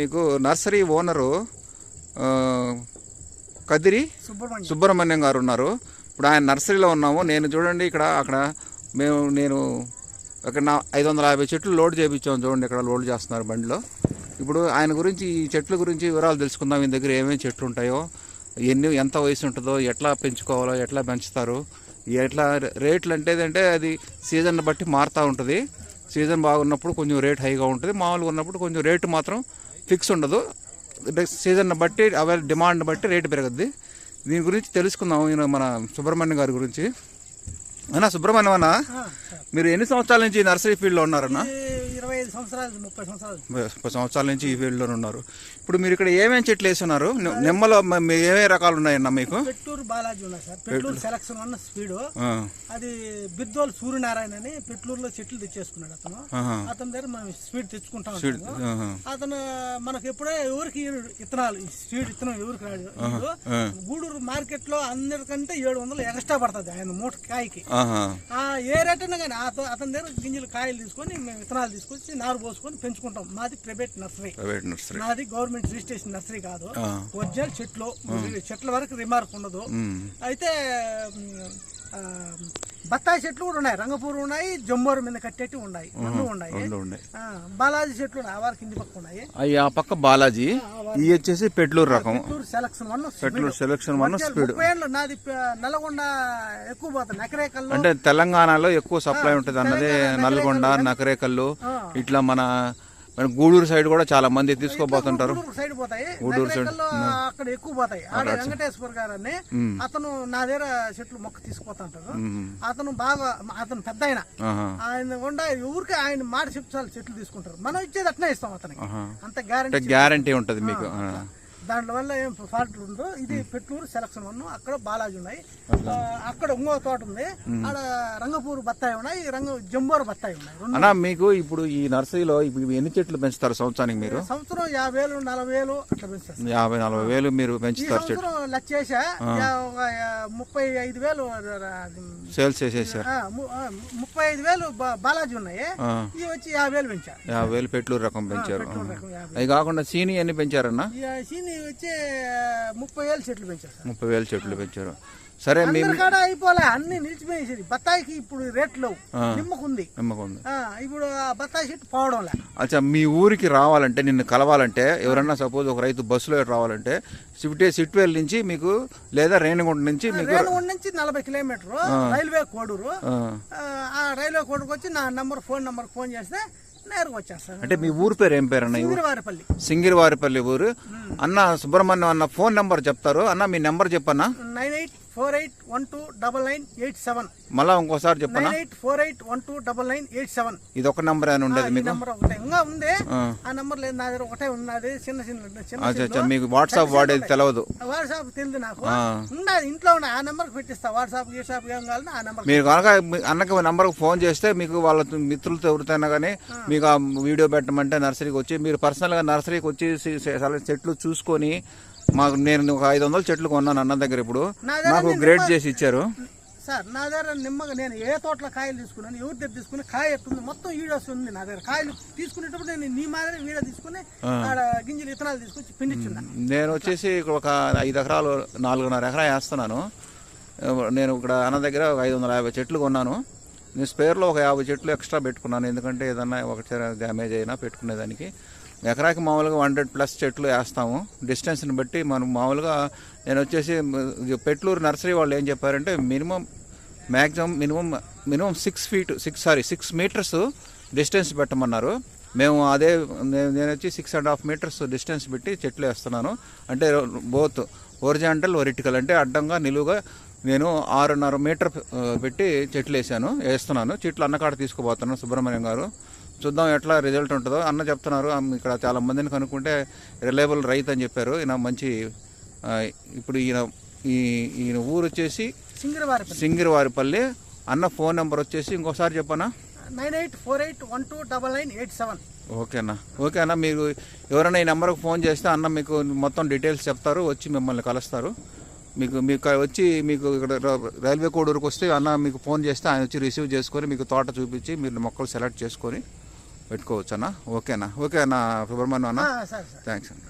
మీకు nursery owner Kadiri Subrahmanyam. Subrahmanyam garu ఉన్నారు. ఇప్పుడు ఆయన నర్సరీలో ఉన్నాము. నేను చూడండి ఇక్కడ అక్కడ మేము నేను అక్కడ నా ఐదు వందల యాభై చెట్లు లోడ్ చేయించాము చూడండి ఇక్కడ లోడ్ చేస్తున్నారు బండిలో. ఇప్పుడు ఆయన గురించి ఈ చెట్ల గురించి వివరాలు తెలుసుకుందాం. ఈయన దగ్గర ఏమేమి చెట్లు ఉంటాయో ఎన్ని ఎంత వయసు ఉంటుందో ఎట్లా పెంచుకోవాలో ఎట్లా పెంచుతారు ఎట్లా రేట్లు అంటే అది సీజన్ బట్టి మారుతూ ఉంటుంది. సీజన్ బాగున్నప్పుడు కొంచెం రేట్ హైగా ఉంటుంది. మామూలుగా ఉన్నప్పుడు కొంచెం రేటు మాత్రం ఫిక్స్ ఉండదు. సీజన్ బట్టి అవైల డిమాండ్ బట్టి రేటు పెరగద్ది. దీని గురించి తెలుసుకుందాం. ఈయన మన సుబ్రహ్మణ్యం గారి గురించి. అన్నా సుబ్రహ్మణ్యం అన్న. మీరు ఎన్ని సంవత్సరాల నుంచి నర్సరీ ఫీల్డ్లో ఉన్నారన్నా? ఇరవై ఐదు సంవత్సరాలు ముప్పై సంవత్సరాలు. ముప్పై సంవత్సరాల నుంచి ఈ ఫీల్డ్లో ఉన్నారు. ఇప్పుడు మీరు ఇక్కడ ఏమేమి చెట్లు వేస్తున్నారు నిమ్మలో ఏమేమి రకాలు ఉన్నాయన్నా మీకు? పెట్టూరు బాలాజీ ఉన్నాయి sir. Petluru selection one speed. అది బిద్దోలు సూర్యనారాయణ అని పెట్లూరులో చెట్లు తెచ్చేసుకున్నాడు అతను. అతని దగ్గర మనం స్పీడ్ తెచ్చుకుంటాం. అతను. మనకు ఎప్పుడే ఎవరికి ఇత్తనాలు స్పీడ్ ఇత్తనం ఎవరికి రాడు. గూడూరు మార్కెట్లో అందరికంటే ఏడు వందలు ఎక్స్ట్రా పడుతుంది ఆయన మూట కాయకి. ఏ రేట్ అయినా కానీ అత- అతని దగ్గర గింజలు కాయలు తీసుకొని మేము విత్తనాలు తీసుకొచ్చి నారు పోసుకొని పెంచుకుంటాం. మాది ప్రైవేట్ నర్సరీ. Private nursery. నాది గవర్నమెంట్ రిజిస్ట్రేషన్ నర్సరీ కాదు. ఒరిజినల్ చెట్లు చెట్ల వరకు రిమార్క్ ఉండదు. అయితే బత్తాయి చెట్లు కూడా ఉన్నాయి. రంగపూర్ ఉన్నాయి జమ్మూరు మీద కట్టేటి ఉన్నాయి. రెండు బాలాజీ చెట్లు ఉన్నాయి. కింది పక్క ఉన్నాయి. ఆ పక్క బాలాజీ ఈ వచ్చేసి పెట్లూరు రకం. Petluru selection one Petluru selection one speed నాది నల్గొండ ఎక్కువ పోతుంది. నకరేకల్లో అంటే తెలంగాణలో ఎక్కువ సప్లై ఉంటుంది అన్నది నల్గొండ నకరేకల్లు. ఇట్లా మన మన గూడూరు సైడ్ కూడా చాలా మంది తీసుకోబోతుంటారు. గూడూరు సైడ్ పోతాయి. గూడూరు సైడ్. అక్కడ ఎక్కువ పోతాయి. ఆడ వెంకటేశ్వర్ గారు అని అతను నా దగ్గర చెట్లు మొక్క తీసుకుపోతుంటారు. అతను బాగా అతను పెద్ద ఆయన. ఆయన గుండా ఊరికి ఆయన మాట చెప్తారు చెట్లు తీసుకుంటారు. మనం ఇచ్చేది అట్నే ఇస్తాం అతనికి. అంత గ్యారంటీ గ్యారంటీ ఉంటుంది మీకు. దాంట్లో వల్ల ఏం ఫాల్ట్ ఉండదు ఇది పెట్లూరు సెలక్షన్ వన్ అక్కడ బాలాజీ ఉన్నాయి. అక్కడ ఇంకో తోట ఉంది. ఆడ రంగపూర్ బత్తాయి ఉన్నాయి రంగ జంబోర బత్తాయి ఉన్నాయి. అన్నా మీకు ఇప్పుడు ఈ నర్సరీలో ఇప్పుడు ఎన్ని చెట్లు పెంచుతారు సంవత్సరానికి మీరు? సంవత్సరం యాభై వేలు నలభై వేలు అట్లా పెంచారు యాభై నలభై వేలు మీరు పెంచుతారు చెట్లు. సంవత్సరం లెక్క చేసా యా- ఒక యా- ముప్పై ఐదు వేలు సేల్స్ చేసేసారు. ముప్పై ఐదు వేలు బాలాజీ ఉన్నాయి. ఇవి వచ్చి యాభై వేలు పెంచా యాభై వేలు పెట్లూరు రకం పెంచారు అవి కాకుండా సీని ఎన్ని పెంచారన్నా? సీని వచ్చి ముప్పై వేలు చెట్లు పెంచారు సార్ ముప్పై వేలు చెట్లు పెంచారు. సరే కాడ అయిపోలే అన్ని నిలిచిపోయేసేది బత్తాయికి ఇప్పుడు రేట్లు నిమ్మకుంది. నమ్మకం ఉంది ఆ, ఇప్పుడు ఆ బత్తాయి చెట్టు పోవడంలే అచ్చా మీ ఊరికి రావాలంటే నిన్ను కలవాలంటే ఎవరన్నా సపోజ్ ఒక రైతు బస్సులో రావాలంటే సిట్టే సిట్వేల్ నుంచి మీకు లేదా రేణిగుంట నుంచి మీకు రేణుగుండ నుంచి నలభై కిలోమీటర్ రైల్వే కోడూరు. ఆ. రైల్వే కోడూరుకి వచ్చి నా నంబర్ ఫోన్ నంబర్ ఫోన్ చేస్తే నేరుగా వచ్చేస్తాను అంటే మీ ఊరు పేరు ఏం పేరు అన్న ఈ ఊరు? సింగిరివారిపల్లి సింగిరివారిపల్లి ఊరు. అన్న సుబ్రహ్మణ్యం అన్న ఫోన్ నెంబర్ చెప్తారు. అన్న మీ నెంబర్ చెప్పన్నా? Nine eight four eight one two double nine eight seven. మళ్ళా ఇంకోసారి nine eight four eight one two double nine. Eight seven ఇది ఒక నెంబర్ అని ఉండేది మీకు? నెంబర్ ఒకటే ఇంకా ఉంది. ఆ. నెంబర్ లేదు నా దగ్గర ఒకటే ఉన్నది చిన్న చిన్న మీకు వాట్సాప్ వాడేది తెలియదు వాట్సాప్ తెలియదు నాకు. ఉన్నది ఇంట్లో ఉన్నాయి ఆ నెంబర్కి పెట్టిస్తా. వాట్సాప్ గీసాప్ ఏం కావాలన్నా ఆ నెంబర్ మీరు కనుక అన్నకి నంబర్కి ఫోన్ చేస్తే మీకు వాళ్ళ మిత్రులతో ఎవరితోనైనా కానీ మీకు ఆ వీడియో పెట్టమంటే నర్సరీకి వచ్చి మీరు పర్సనల్గా నర్సరీకి వచ్చి చెట్లు చూసుకొని మాకు నేను ఒక ఐదు వందల చెట్లు కొన్నాను అన్న దగ్గర ఇప్పుడు. నాకు గ్రేడ్ చేసి ఇచ్చారు. సార్ నా దగ్గర నిమ్మగా నేను ఏ తోటలో కాయలు తీసుకున్నాను ఎవరి దగ్గర తీసుకుని కాయ ఎట్టుంది మొత్తం వీడియోస్ ఉంది నా దగ్గర. కాయలు తీసుకునేటప్పుడు నేను నీ మాదిరి వీడియో తీసుకుని గింజలు ఇత్తనాలు తీసుకొచ్చి పిండిచ్చున్నా. నేను వచ్చేసి ఇక్కడ ఒక ఐదు ఎకరాలు నాలుగున్నర ఎకరా వేస్తున్నాను. నేను ఇక్కడ అన్న దగ్గర ఒక ఐదు వందల యాభై చెట్లు కొన్నాను. నేను స్పేర్లో ఒక యాభై చెట్లు ఎక్స్ట్రా పెట్టుకున్నాను. ఎందుకంటే ఏదన్నా ఒకటి డ్యామేజ్ అయినా పెట్టుకునేదానికి. ఎకరాకి మామూలుగా హండ్రెడ్ ప్లస్ చెట్లు వేస్తాము. డిస్టెన్స్ని బట్టి మనం మామూలుగా నేను వచ్చేసి పెట్లూరు నర్సరీ వాళ్ళు ఏం చెప్పారంటే minimum maximum minimum minimum six feet six sorry six meters distance పెట్టమన్నారు. మేము అదే నేను వచ్చి six and half meters distance పెట్టి చెట్లు వేస్తున్నాను. అంటే బోత్ ఒరిజాంటల్ ఒరిటికల్ అంటే అడ్డంగా నిలువుగా నేను ఆరున్నర మీటర్ పెట్టి చెట్లు వేసాను వేస్తున్నాను. చెట్లు అన్నకాడ తీసుకుపోతున్నాను సుబ్రహ్మణ్యం గారు. చూద్దాం ఎట్లా రిజల్ట్ ఉంటుందో. అన్న చెప్తున్నారు. ఇక్కడ చాలా మందిని కనుక్కుంటే రిలయబుల్ రైతు అని చెప్పారు. ఈయన మంచి ఇప్పుడు ఈయన ఈ ఈయన ఊరు వచ్చేసి సింగిరివారిపల్లి. సింగిరివారిపల్లి. అన్న ఫోన్ నెంబర్ వచ్చేసి ఇంకోసారి చెప్పనా? Nine eight four eight one two double nine eight seven. Okay అన్న. ఓకే అన్న మీరు ఎవరైనా ఈ నెంబర్కి ఫోన్ చేస్తే అన్న మీకు మొత్తం డీటెయిల్స్ చెప్తారు. వచ్చి మిమ్మల్ని కలుస్తారు. మీకు మీకు వచ్చి మీకు ఇక్కడ రైల్వే కోడూరుకు వస్తే అన్న మీకు ఫోన్ చేస్తే ఆయన వచ్చి రిసీవ్ చేసుకొని మీకు తోట చూపించి మీరు మొక్కలు సెలెక్ట్ చేసుకొని పెట్టుకోవచ్చు అన్న ఓకేనా? ఓకే అన్న సుబ్రహ్మణ్యం అన్న? థ్యాంక్స్ అన్న.